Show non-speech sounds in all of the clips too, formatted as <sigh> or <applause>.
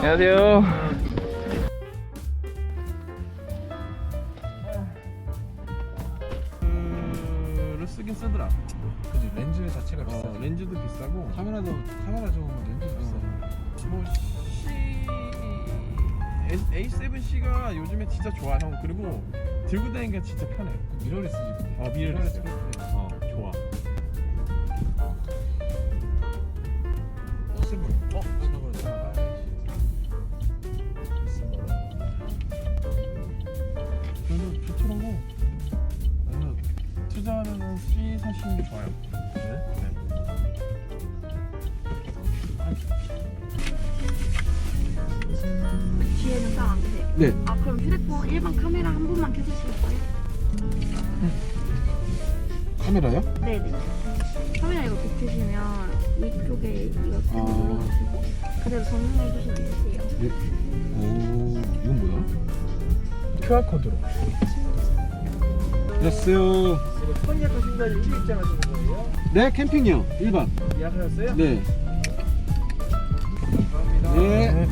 안녕하세요. 를 쓰긴 쓰더라. 그지 렌즈 자체가 비싸. 어, 렌즈도 비싸고. 카메라도 카메라 좋으면 렌즈 비싸. 뭐 C A7C가 요즘에 진짜 좋아 형. 그리고 들고 다니기가 진짜 편해. 미러리스 지 어 미러리스. 어 일반 카메라 한 번만 켜주시겠어요? 카메라요? 네네 카메라 이거 비추시면 위쪽에 이거 꾹 아. 눌러주시고 그대로 전송해 주시면 되세요 네. 오 이건 뭐야? QR 코드로. 됐어요. 스파니아 가신 날 일일 입장하시는 거예요? 네 캠핑이요. 1번. 예약하셨어요? 네. 감사합니다. 네.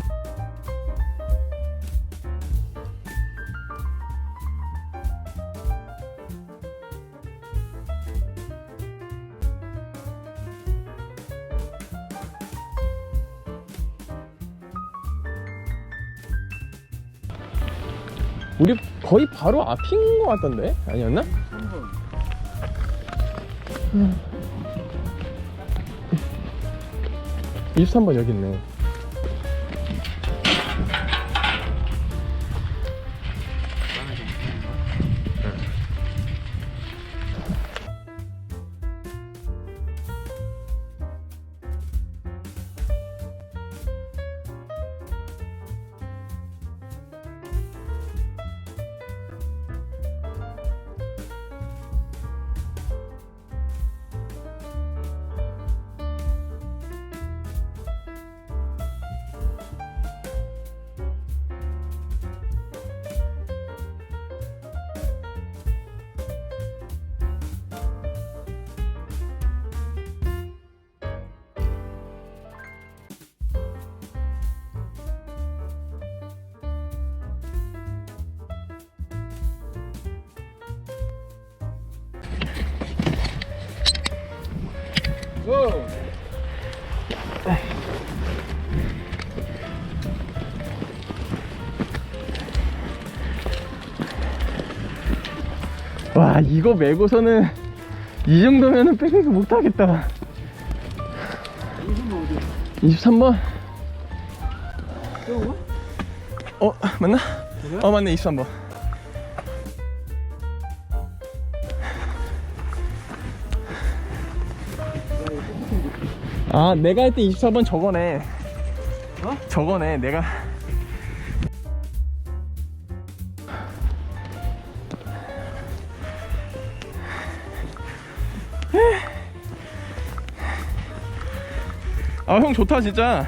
거의 바로 앞인 것 같던데? 아니었나? 23번 여기 있네. 와, 이거 메고서는 이 정도면은 백에서 못 하겠다. 23번? 어, 맞나? 어, 맞네, 23번. 아, 내가 할 때 24번 저거네. 어? 저거네, 내가. 아, 형 좋다, 진짜.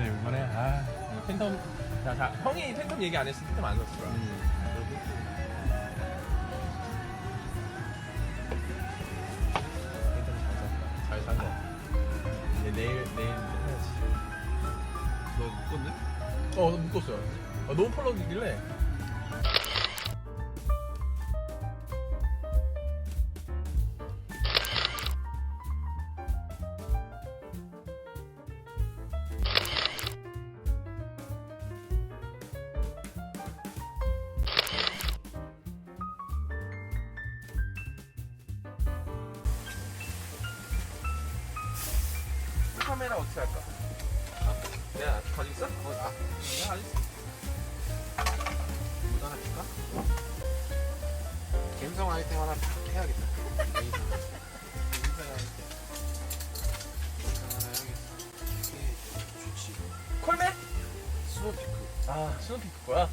진짜 이번에 아 팬텀 자, 자 형이 팬텀 얘기 안 했을 때 팬텀 안 샀을 거야. 팬텀 잘 샀다. 잘산 거. 이제 내일 내일 해야지. 너 묶었네? 어, 너 묶었어요. 어, 노 펄럭이길래. 아이템 하나 해야겠다. 콜맨? 스노피크. 아, 스노피크 거야? 오,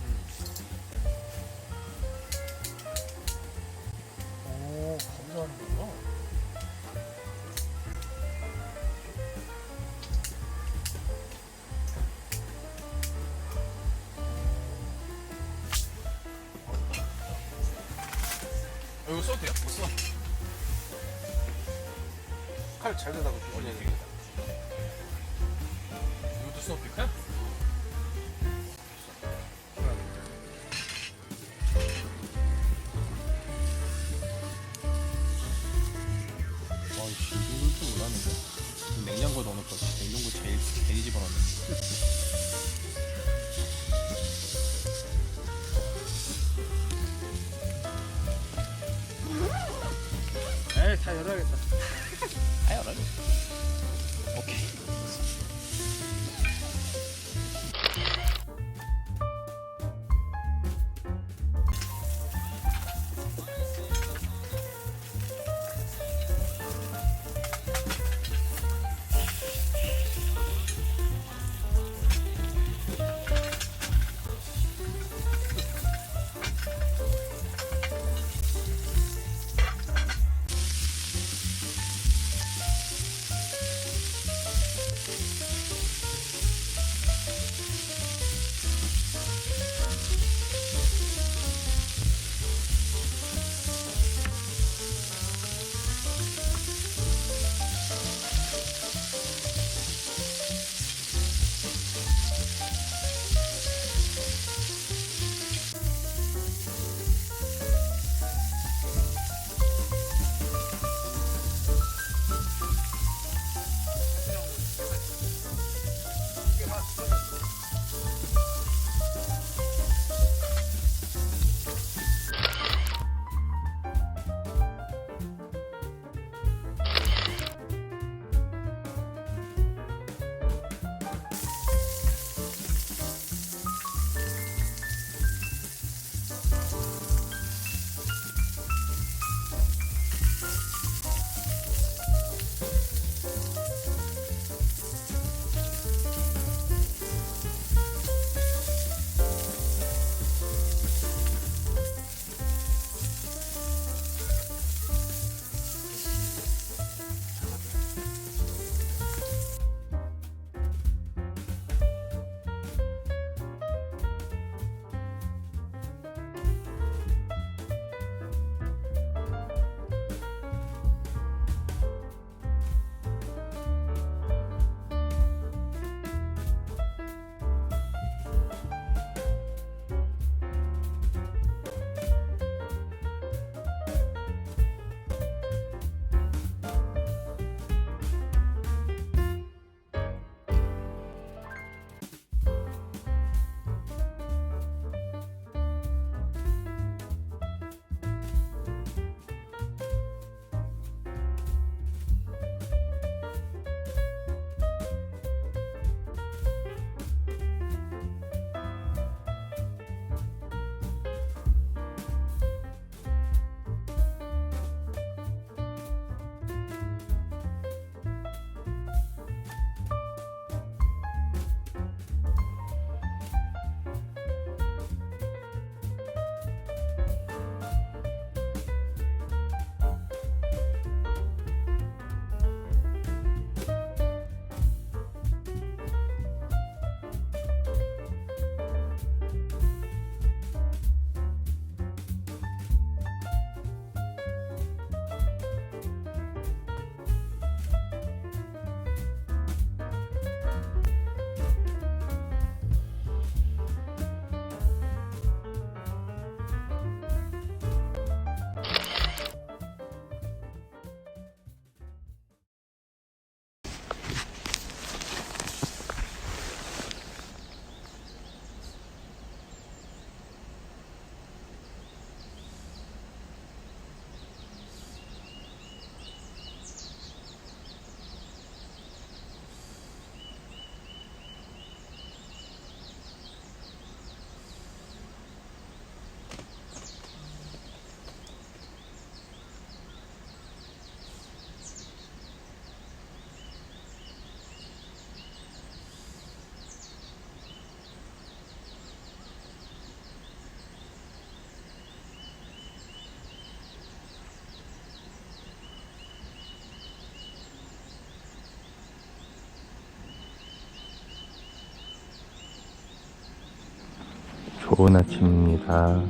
좋은 아침입니다.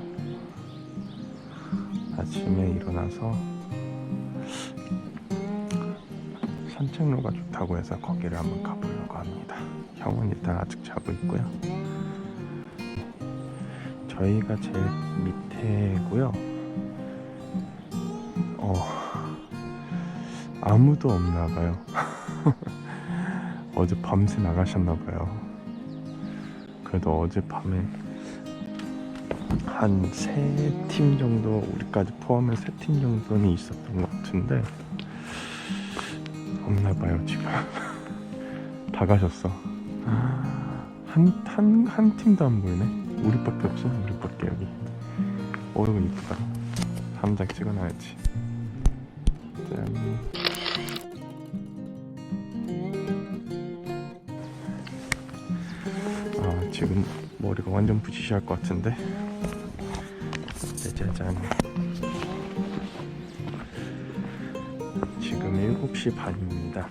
아침에 일어나서 산책로가 좋다고 해서 거기를 한번 가보려고 합니다. 형은 일단 아직 자고 있고요. 저희가 제일 밑에고요. 어, 아무도 없나 봐요. <laughs> 어제 밤새 나가셨나 봐요. 그래도 어젯밤에 한 세 팀 정도 우리까지 포함해서 세 팀 정도는 있었던 것 같은데 없나 봐요 지금. <laughs> 다 가셨어. 한 한 한 팀도 안 보이네? 우리밖에 없어 우리밖에 여기. 어 이거 이쁘다. 한장 찍어놔야지. 짠. 아, 지금 머리가 완전 부시시할 것 같은데. 짜자잔. 지금 7시 반입니다.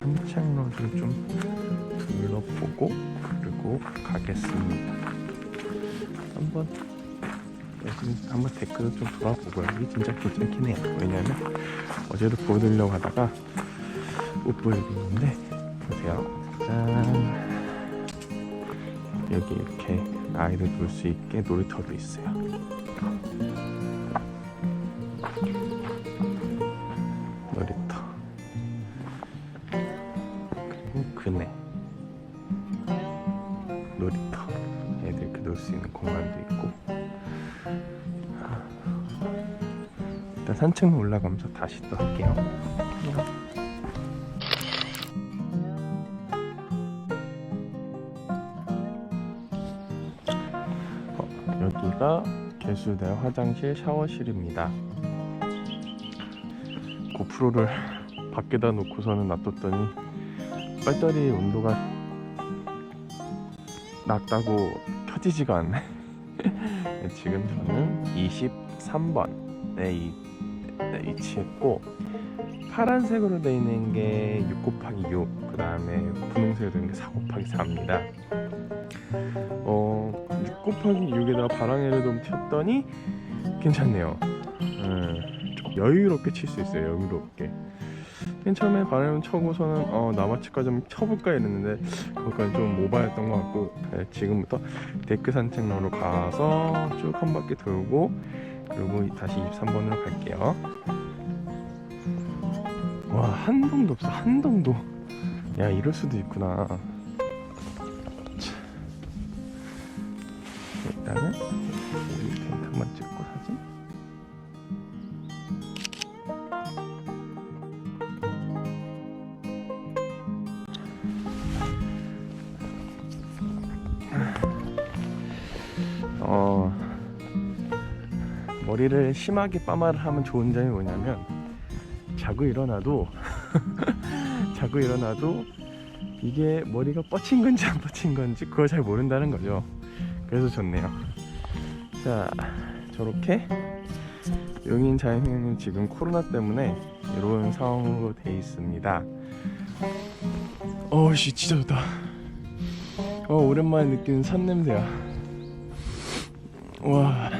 산책로를 좀 둘러보고 그리고 가겠습니다. 한번 한번 댓글을 좀 돌아보고요. 이게 진짜 괜찮긴 해요. 왜냐면 어제도 보여드리려고 하다가 못 보여드리는데 보세요. 짠. 여기 이렇게 아이들 놀 수 있게 놀이터도 있어요. 놀이터. 그리고 그네. 놀이터. 애들 이렇게 놀 수 있는 공간도 있고. 일단 산책로 올라가면서 다시 또 할게요. 여기가 개수대 화장실 샤워실입니다. 고프로를 밖에다 놓고서는 놔뒀더니 배터리 온도가 낮다고 켜지지가 않네. <laughs> 지금 저는 23번에 이, 네, 위치했고 파란색으로 되어 있는 게6 곱하기 6, 그 다음에 분홍색으로 되어 있는 게4 곱하기 4입니다. 어, 6 곱하기 6에다가 바람에를 좀 쳤더니 괜찮네요. 음, 좀 여유롭게 칠 수 있어요. 여유롭게. 맨 처음에 바람을 쳐고서는 어, 나마치까 좀 쳐볼까 이랬는데 그것까지 좀 오바였던 것 같고 네, 지금부터 데크 산책로로 가서 쭉 한 바퀴 돌고 그리고 다시 23번으로 갈게요. 와 한동도 없어 한동도. 야 이럴 수도 있구나. 한번 찍고 사진. 어 머리를 심하게 빠마를 하면 좋은 점이 뭐냐면 자고 일어나도 <laughs> 자고 일어나도 이게 머리가 뻗친 건지 안 뻗친 건지 그걸 잘 모른다는 거죠. 그래서 좋네요. 자, 저렇게 용인 자연휴양은 지금 코로나 때문에 이런 상황으로 돼 있습니다. 어씨 진짜 좋다. 어 오랜만에 느끼는 산 냄새야. 와.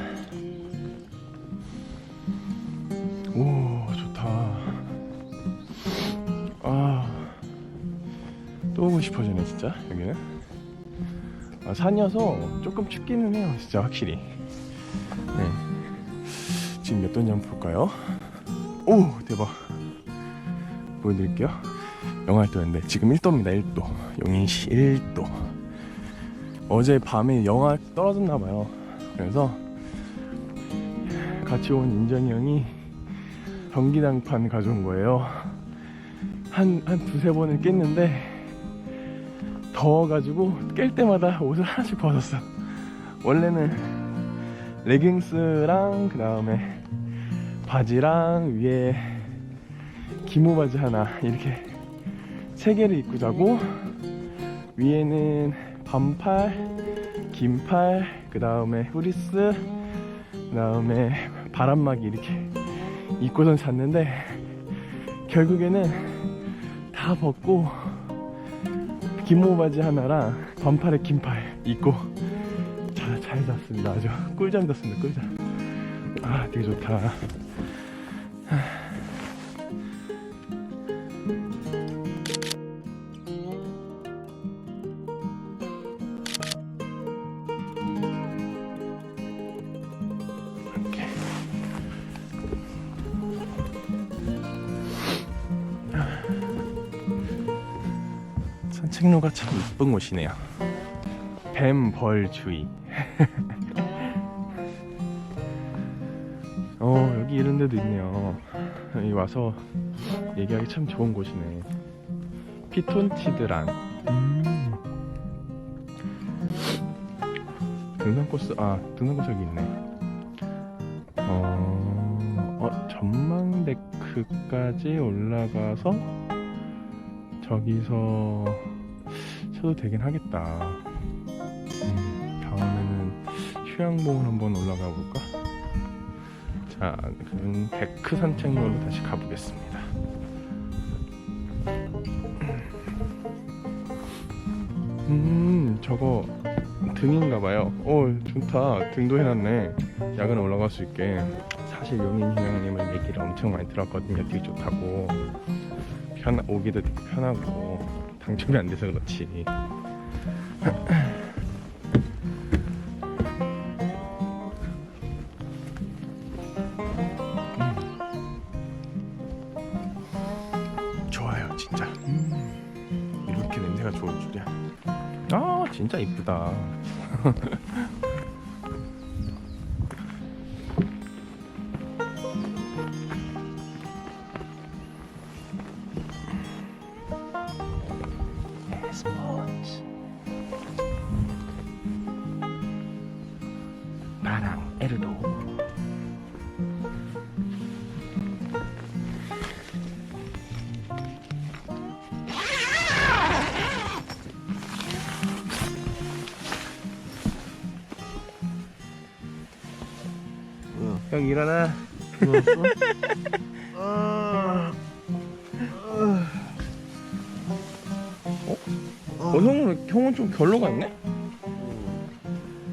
오 좋다. 아. 또 오고 싶어지네 진짜 여기는 아, 산이어서 조금 춥기는 해요 진짜 확실히 네. 지금 몇 도인지 한번 볼까요? 오 대박. 보여드릴게요. 영하 1도였는데 지금 1도입니다 1도. 용인시 1도. 어제 밤에 영하 떨어졌나 봐요. 그래서 같이 온 인정이 형이 전기장판 가져온 거예요. 한, 한 두세 번을 깼는데 더워가지고 깰 때마다 옷을 하나씩 벗었어. 원래는 레깅스랑 그 다음에 바지랑 위에 기모 바지 하나 이렇게 세 개를 입고 자고 위에는 반팔, 긴팔, 그 다음에 후리스, 그 다음에 바람막이 이렇게 입고선 잤는데 결국에는 다 벗고 긴모 바지 하나랑 반팔에 긴팔 입고 잘, 잘 잤습니다. 아주 <laughs> 꿀잠 잤습니다. 꿀잠. 아, 되게 좋다. 산책로가 참 이쁜 곳이네요. 뱀벌주의. <laughs> 어 여기 이런 데도 있네요. 여기 와서 얘기하기 참 좋은 곳이네. 피톤치드란. 음. 등산 코스 아 등산 코스 여기 있네. 어, 어 전망데크까지 올라가서 저기서 쳐도 되긴 하겠다. 휴양봉을 한번 올라가 볼까? 자, 그럼 데크 산책로로 다시 가보겠습니다. 음, 저거 등인가 봐요. 오, 좋다. 등도 해놨네. 야간 올라갈 수 있게. 사실 용인 휴양님을 얘기를 엄청 많이 들었거든요. 되게 좋다고. 편 오기도 되게 편하고 당첨이 안 돼서 그렇지. 나랑 에르도. 형 일어나 <laughs> 좀 결로가 있네?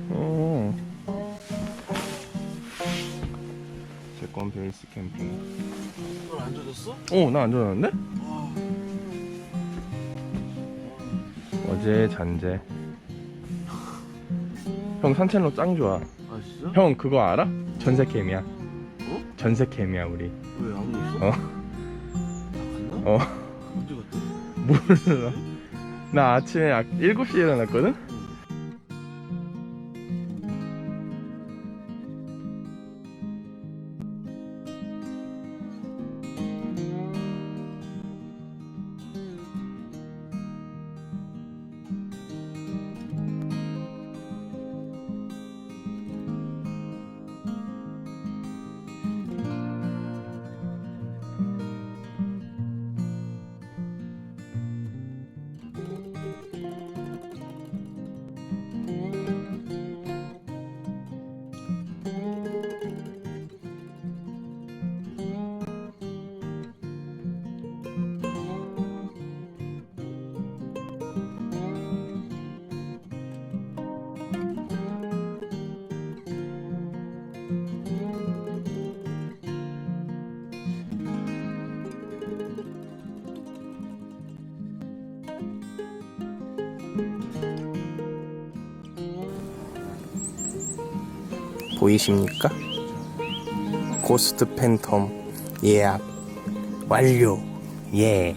어. 제건 베이스 캠핑. 넌안 젖었어? 어, 나 안 좋아하는데? 어제 잔재. 형 산책로 짱 좋아. 아 진짜? 형 그거 알아? 전세 캠이야. 어? 전세 캠이야 우리. 왜 아무도 없어? 어. 다 갔나? 어. 언제 갔대? 몰라. 나 아침에 7시에 일어났거든? 보이십니까? 고스트 팬텀 예약 완료. 예.